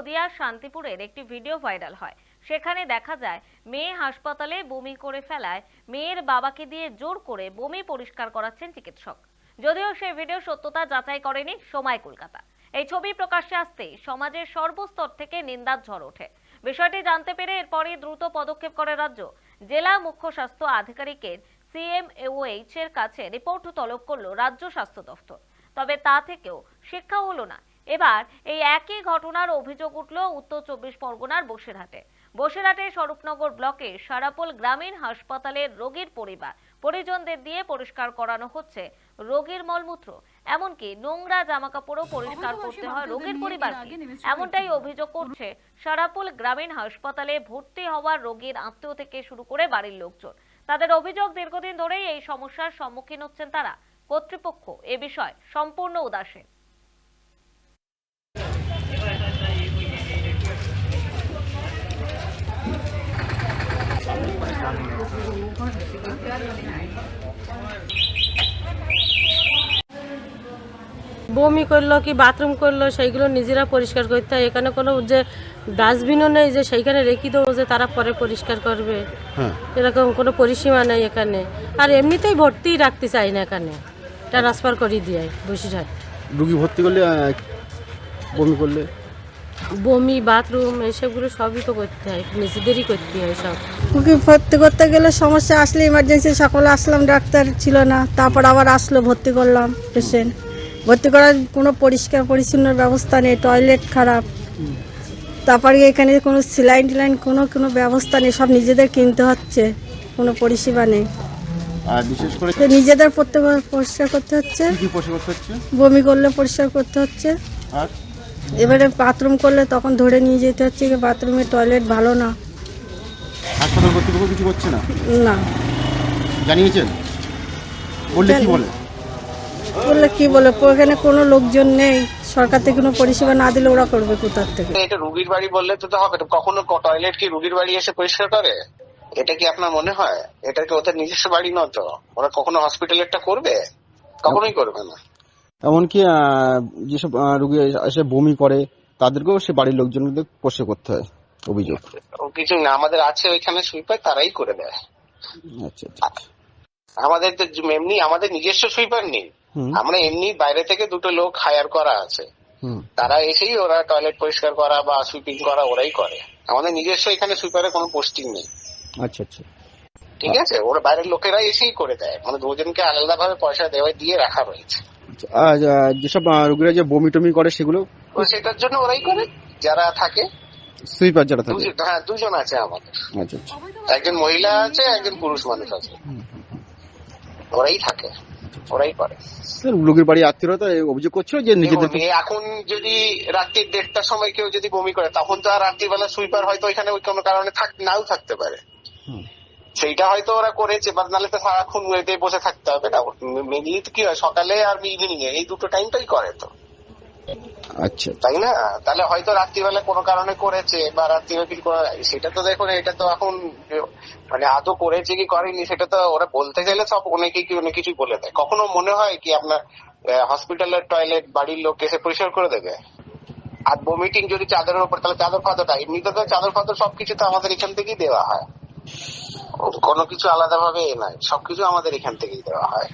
নদিয়ার শান্তিপুরের একটি ভিডিও ভাইরাল হয়। সেখানে দেখা যায়, মেয়ে হাসপাতালে বমি করে ফেলায়, মেয়ের বাবাকে দিয়ে জোর করে বমি পরিষ্কার করাচ্ছেন চিকিৎসক। যদিও সেই ভিডিও সত্যতা যাচাই করেনি, সময় কলকাতা। এই ছবি প্রকাশ্যে আসতে সমাজের সর্বস্তর থেকে নিন্দার ঝড় ওঠে। বিষয়টি জানতে পেরে এরপরই দ্রুত পদক্ষেপ করে রাজ্য। জেলা মুখ্য স্বাস্থ্য আধিকারিকের সিএমএওএইচ এর কাছে রিপোর্ট তলব করল রাজ্য স্বাস্থ্য দফতর। তবে তা থেকেও শিক্ষা হলো না। এবার এই একই ঘটনার অভিযোগ উঠল উত্তর চব্বিশ পরগনার বসিরহাটে। বসিরহাটে স্বরূপনগর ব্লকে সারাপোল গ্রামীণ হাসপাতালের রোগীর পরিবার পরিজনদের দিয়ে পরিষ্কার করানো হচ্ছে রোগীর মলমূত্র। এমনকি নোংরা জামাকাপড়ও পরিষ্কার করতে হয় রোগীর পরিবারকে। এমনটাই অভিযোগ করছে সারাপুল গ্রামীণ হাসপাতালে ভর্তি হওয়া রোগীর আত্মীয় থেকে শুরু করে বাড়ির লোকজন। তাদের অভিযোগ দীর্ঘদিন ধরেই এই সমস্যার সম্মুখীন হচ্ছেন তারা। কর্তৃপক্ষ এ বিষয়ে সম্পূর্ণ উদাসীন। বমি করল কি বাথরুম করল সেইগুলো নিজেরা পরিষ্কার করতে হয়। এখানে কোনো যে ডাস্টবিনও নেই যে সেইখানে রেখে দেবো যে তারা পরে পরিষ্কার করবে। হ্যাঁ। এরকম কোনো পরিসীমা নেই এখানে। আর এমনিতেই ভর্তিই রাখতে চাই না এখানে। ট্রান্সফার করিয়ে দিয়ে বসিরহাট। রুগী ভর্তি করলে বমি করলে? বমি বাথরুম এসবগুলো সবই তো করতে হয় নিজেদেরই করতে হয় সব। রুগী ভর্তি করতে গেলে সমস্যা আসলে ইমার্জেন্সি সকালে আসলাম ডাক্তার ছিল না তারপর আবার আসলো ভর্তি করলাম পেশেন্ট ভর্তি করার কোনো পরিষ্কার পরিচ্ছন্ন ব্যবস্থা নেই টয়লেট খারাপ। তারপরে এখানে কোনো সিলাইন টিলাইন কোনো কোনো ব্যবস্থা নেই সব নিজেদের কিনতে হচ্ছে কোনো পরিষেবা নেই। আর বিশেষ করে নিজেদের প্রত্যেক পরিষ্কার করতে হচ্ছে কি কি পরিষ্কার করতে হচ্ছে? বমি করলে পরিষ্কার করতে হচ্ছে। আর? এবারে বাথরুম করলে তখন ধরে নিয়ে যেতে হচ্ছে যে বাথরুমের টয়লেট ভালো না। হাসপাতাল কর্তৃপক্ষ কিছু করছে না? না। জানিয়েছেন? বললে কি বলে? বললে কি বলে? এখানে কোনো লোকজন নেই। সরকার থেকে কোনো পরিষেবা না দিলে ওরা করবে কোথার থেকে? এটা রুগীর বাড়ি বললে তো তো হবে না। কখনো টয়লেট কি রুগীর বাড়ি এসে পরিষ্কার করে? এটা কি আপনার মনে হয়? এটা কি ওদের নিজস্ব বাড়ি নয় তো? ওরা কখনো হসপিটালেরটা করবে? কখনোই করবে না। এমনকি যেসব রুগী এসে বমি করে তাদেরকেও সে বাড়ির লোকজনদের পরিষ্কার করতে হয় অভিযোগ। কিছু না আমাদের আছে ওইখানে সুইপার তারাই করে দেয়। আচ্ছা আচ্ছা আচ্ছা। আমাদের তো এমনি আমাদের নিজস্ব সুইপার নেই। আমরা এমনি বাইরে থেকে দুটো লোক হায়ার করা আছে। হুম। তারা এসেই ওরা টয়লেট পরিষ্কার করা বা সুইপিং করা ওরাই করে। আমাদের নিজস্ব এখানে সুইপারের কোনো পোস্টিং নেই। আচ্ছা আচ্ছা। ঠিক আছে? ওরা বাইরের লোকেরা এসেই করে দেয়। মানে দুজনকে আলাদা ভাবে পয়সা দেওয়া দিয়ে রাখা রয়েছে। যেসব রুগীরা যে বমি টমি করে সেগুলো সেটার জন্য ওরাই করে? যারা থাকে? সুইপার যারা থাকে। হ্যাঁ দুজন আছে আমাদের। আচ্ছা আচ্ছা। একজন মহিলা আছে একজন পুরুষ মানুষ আছে। ওরাই থাকে ওরাই করে। বাড়ি অভিযোগ করছিল যে নিজেদের এখন যদি রাত্রির দেড়টার সময় কেউ যদি বমি করে তখন তো আর রাত্রিবেলা সুইপার হয়তো এখানে ওই কোনো কারণে নাও থাকতে পারে। সেইটা হয়তো ওরা করেছে বা নাহলে তো সারাক্ষণ এতে বসে থাকতে হবে না। মেনলি তো কি হয় সকালে আর ইভিনিং এ এই দুটো টাইমটাই করে তো। আচ্ছা। তাই না? তাহলে হয়তো রাত্রিবেলা কোনো কারণে করেছে বা রাত্রিবেলা সেটা তো দেখুন এটা তো এখন মানে আদৌ করেছে কি করেনি সেটা তো ওরা বলতে চাইলে সব অনেকেই কি অনেক কিছুই বলে দেয়। কখনো মনে হয় কি আপনার হসপিটালের টয়লেট বাড়ির লোক এসে পরিষ্কার করে দেবে? আর বমিটিং যদি চাদরের উপর তাহলে চাদর ফাদরটা এমনিতে তো চাদর ফাদর সবকিছু তো আমাদের এখান থেকেই দেওয়া হয়। কোনো কিছু আলাদাভাবে এ নয় সবকিছু আমাদের এখান থেকেই দেওয়া হয়।